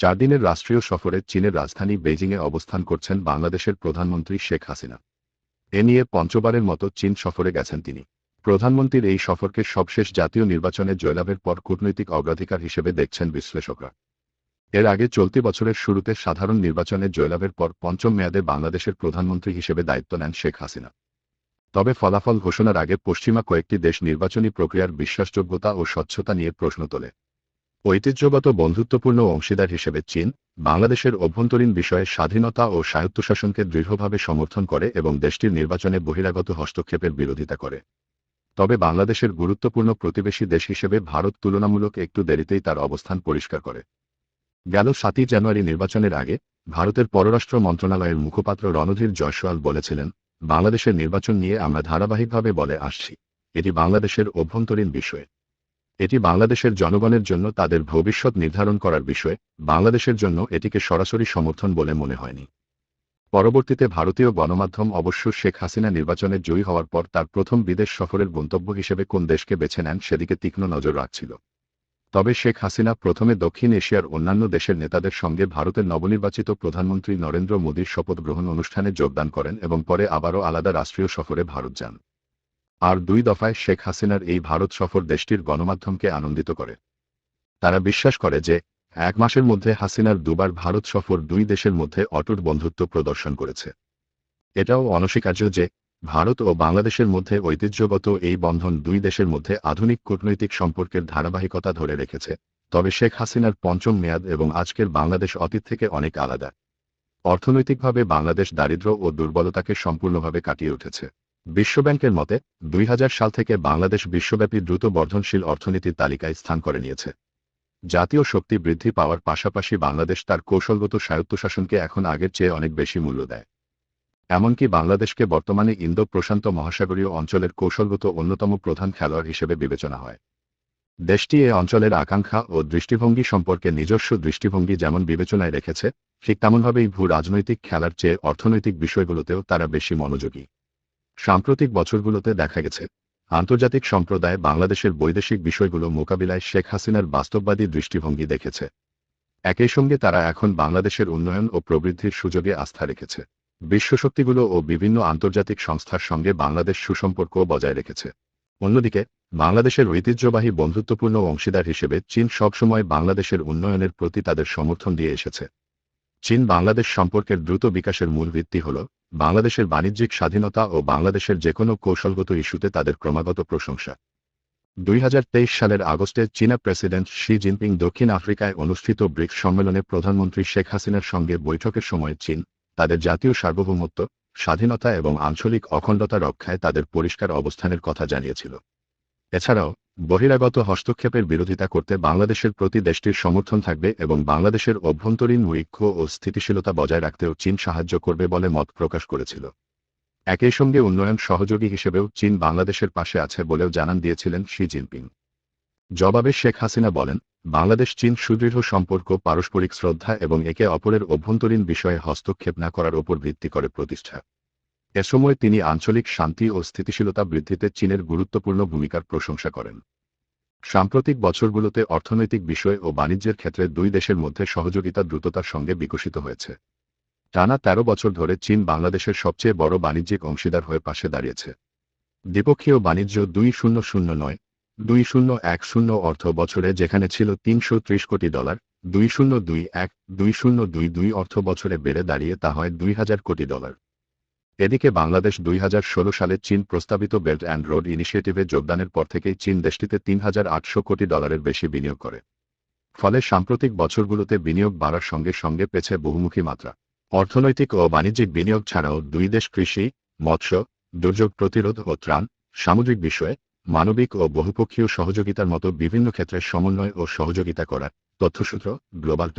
চার দিনের রাষ্ট্রীয় সফরে চীনের রাজধানী বেজিংয়ে অবস্থান করছেন বাংলাদেশের প্রধানমন্ত্রী শেখ হাসিনা। এ নিয়ে পঞ্চবারের মতো চীন সফরে গেছেন তিনি। প্রধানমন্ত্রীর এই সফরকে সবশেষ জাতীয় নির্বাচনে জয়লাভের পর কূটনৈতিক অগ্রাধিকার হিসেবে দেখছেন বিশ্লেষকরা। এর আগে চলতি বছরের শুরুতে সাধারণ নির্বাচনে জয়লাভের পর পঞ্চম মেয়াদে বাংলাদেশের প্রধানমন্ত্রী হিসেবে দায়িত্ব নেন শেখ হাসিনা। তবে ফলাফল ঘোষণার আগে পশ্চিমা কয়েকটি দেশ নির্বাচনী প্রক্রিয়ার বিশ্বাসযোগ্যতা ও স্বচ্ছতা নিয়ে প্রশ্ন তোলে। ঐতিহ্যগত বন্ধুত্বপূর্ণ অংশীদার হিসেবে চীন, বাংলাদেশের অভ্যন্তরীণ বিষয়ে স্বাধীনতা ও স্বায়ত্তশাসনকে দৃঢ়ভাবে সমর্থন করে এবং দেশটির নির্বাচনে বহিরাগত হস্তক্ষেপের বিরোধিতা করে। তবে বাংলাদেশের গুরুত্বপূর্ণ প্রতিবেশী দেশ হিসেবে ভারত তুলনামূলক একটু দেরিতেই তার অবস্থান পরিষ্কার করে। গেল সাতই জানুয়ারি নির্বাচনের আগে, ভারতের পররাষ্ট্র মন্ত্রণালয়ের মুখপাত্র রণধীর জয়সওয়াল বলেছিলেন, বাংলাদেশের নির্বাচন নিয়ে আমরা ধারাবাহিকভাবে বলে আসছি। এটি বাংলাদেশের অভ্যন্তরীণ বিষয়। এটি বাংলাদেশের জনগণের জন্য তাদের ভবিষ্যৎ নির্ধারণ করার বিষয়ে, বাংলাদেশের জন্য এটিকে সরাসরি সমর্থন বলে মনে হয়নি। পরবর্তীতে ভারতীয় গণমাধ্যম অবশ্য শেখ হাসিনা নির্বাচনে জয়ী হওয়ার পর তার প্রথম বিদেশ সফরের গন্তব্য হিসেবে কোন দেশকে বেছে নেন সেদিকে তীক্ষ্ণ নজর রাখছিল। তবে শেখ হাসিনা প্রথমে দক্ষিণ এশিয়ার অন্যান্য দেশের নেতাদের সঙ্গে ভারতের নবনির্বাচিত প্রধানমন্ত্রী নরেন্দ্র মোদীর শপথ গ্রহণ অনুষ্ঠানে যোগদান করেন এবং পরে আবারও আলাদা রাষ্ট্রীয় সফরে ভারত যান। আর দুই দফায় শেখ হাসিনার এই ভারত সফর দেশটির গণমাধ্যমকে আনন্দিত করে। তারা বিশ্বাস করে যে, এক মাসের মধ্যে হাসিনার দুবার ভারত সফর দুই দেশের মধ্যে অটুট বন্ধুত্ব প্রদর্শন করেছে। এটাও অনস্বীকার্য যে, ভারত ও বাংলাদেশের মধ্যে ঐতিহ্যগত এই বন্ধন দুই দেশের মধ্যে আধুনিক কূটনৈতিক সম্পর্কের ধারাবাহিকতা ধরে রেখেছে। তবে শেখ হাসিনার পঞ্চম মেয়াদ এবং আজকের বাংলাদেশ অতীত থেকে অনেক আলাদা। অর্থনৈতিকভাবে বাংলাদেশ দারিদ্র ও দুর্বলতাকে সম্পূর্ণভাবে কাটিয়ে উঠেছে। বিশ্বব্যাংকের মতে, দুই হাজার সাল থেকে বাংলাদেশ বিশ্বব্যাপী দ্রুত বর্ধনশীল অর্থনীতির তালিকায় স্থান করে নিয়েছে। জাতীয় শক্তি বৃদ্ধি পাওয়ার পাশাপাশি বাংলাদেশ তার কৌশলগত স্বায়ত্তশাসনকে এখন আগের চেয়ে অনেক বেশি মূল্য দেয়। এমনকি বাংলাদেশকে বর্তমানে ইন্দো প্রশান্ত মহাসাগরীয় অঞ্চলের কৌশলগত অন্যতম প্রধান খেলোয়াড় হিসেবে বিবেচনা হয়। দেশটি এ অঞ্চলের আকাঙ্ক্ষা ও দৃষ্টিভঙ্গি সম্পর্কে নিজস্ব দৃষ্টিভঙ্গি যেমন বিবেচনায় রেখেছে, ঠিক তেমনভাবেই ভূ রাজনৈতিক খেলার চেয়ে অর্থনৈতিক বিষয়গুলোতেও তারা বেশি মনোযোগী। সাম্প্রতিক বছরগুলোতে দেখা গেছে, আন্তর্জাতিক সম্প্রদায় বাংলাদেশের বৈদেশিক বিষয়গুলো মোকাবিলায় শেখ হাসিনার বাস্তববাদী দৃষ্টিভঙ্গি দেখেছে। একই সঙ্গে তারা এখন বাংলাদেশের উন্নয়ন ও প্রবৃদ্ধির সুযোগে আস্থা রেখেছে। বিশ্বশক্তিগুলো ও বিভিন্ন আন্তর্জাতিক সংস্থার সঙ্গে বাংলাদেশ সুসম্পর্ক বজায় রেখেছে। অন্যদিকে, বাংলাদেশের ঐতিহ্যবাহী বন্ধুত্বপূর্ণ অংশীদার হিসেবে চীন সবসময় বাংলাদেশের উন্নয়নের প্রতি তাদের সমর্থন দিয়ে এসেছে। চীন বাংলাদেশ সম্পর্কের দ্রুত বিকাশের মূল ভিত্তি হল, বাংলাদেশের বাণিজ্যিক স্বাধীনতা ও বাংলাদেশের যে কোনো কৌশলগত ইস্যুতে তাদের ক্রমাগত প্রশংসা। দুই হাজার তেইশ সালের আগস্টে চীনা প্রেসিডেন্ট শি জিনপিং দক্ষিণ আফ্রিকায় অনুষ্ঠিত ব্রিক্স সম্মেলনে প্রধানমন্ত্রী শেখ হাসিনার সঙ্গে বৈঠকের সময় চীন, তাদের জাতীয় সার্বভৌমত্ব, স্বাধীনতা এবং আঞ্চলিক অখণ্ডতা রক্ষায় তাদের পরিষ্কার অবস্থানের কথা জানিয়েছিল। এছাড়াও বহিরাগত হস্তক্ষেপের বিরোধিতা করতে বাংলাদেশের প্রতি দেশটির সমর্থন থাকবে এবং বাংলাদেশের অভ্যন্তরীণ ঐক্য ও স্থিতিশীলতা বজায় রাখতেও চীন সাহায্য করবে বলে মত প্রকাশ করেছিল। একই সঙ্গে উন্নয়ন সহযোগী হিসেবেও চীন বাংলাদেশের পাশে আছে বলেও জানান দিয়েছিলেন শি জিনপিং। জবাবে শেখ হাসিনা বলেন, বাংলাদেশ চীন সুদৃঢ় সম্পর্ক, পারস্পরিক শ্রদ্ধা এবং একে অপরের অভ্যন্তরীণ বিষয়ে হস্তক্ষেপ না করার ওপর ভিত্তি করে প্রতিষ্ঠা। এ সময় তিনি আঞ্চলিক শান্তি ও স্থিতিশীলতা বৃদ্ধিতে চীনের গুরুত্বপূর্ণ ভূমিকার প্রশংসা করেন। সাম্প্রতিক বছরগুলোতে অর্থনৈতিক বিষয় ও বাণিজ্যের ক্ষেত্রে দুই দেশের মধ্যে সহযোগিতা দ্রুততার সঙ্গে বিকশিত হয়েছে। টানা ১৩ বছর ধরে চীন বাংলাদেশের সবচেয়ে বড় বাণিজ্যিক অংশীদার হয়ে পাশে দাঁড়িয়েছে। দ্বিপক্ষীয় বাণিজ্য দুই শূন্য শূন্য নয়, দুই শূন্য এক শূন্য অর্থ বছরে যেখানে ছিল তিনশো ত্রিশ কোটি ডলার, দুই শূন্য দুই এক, দুই শূন্য দুই দুই অর্থ বছরে বেড়ে দাঁড়িয়ে তা হয় দুই হাজার কোটি ডলার। এদিকে বাংলাদেশ দুই হাজার ষোলো সালে চীন প্রস্তাবিত বেল্ট অ্যান্ড রোড ইনিশিয়েটিভে যোগদানের পর থেকেই চীন দেশটিতে তিন হাজার আটশো কোটি ডলারের বেশি বিনিয়োগ করে। ফলে সাম্প্রতিক বছরগুলোতে বিনিয়োগ বাড়ার সঙ্গে সঙ্গে পেছে বহুমুখী মাত্রা। অর্থনৈতিক ও বাণিজ্যিক বিনিয়োগ ছাড়াও দুই দেশ কৃষি, মৎস্য, দুর্যোগ প্রতিরোধ ও ত্রাণ, সামুদ্রিক বিষয়ে, মানবিক ও বহুপক্ষীয় সহযোগিতার মতো বিভিন্ন ক্ষেত্রে সমন্বয় ও সহযোগিতা করার তথ্যসূত্র গ্লোবাল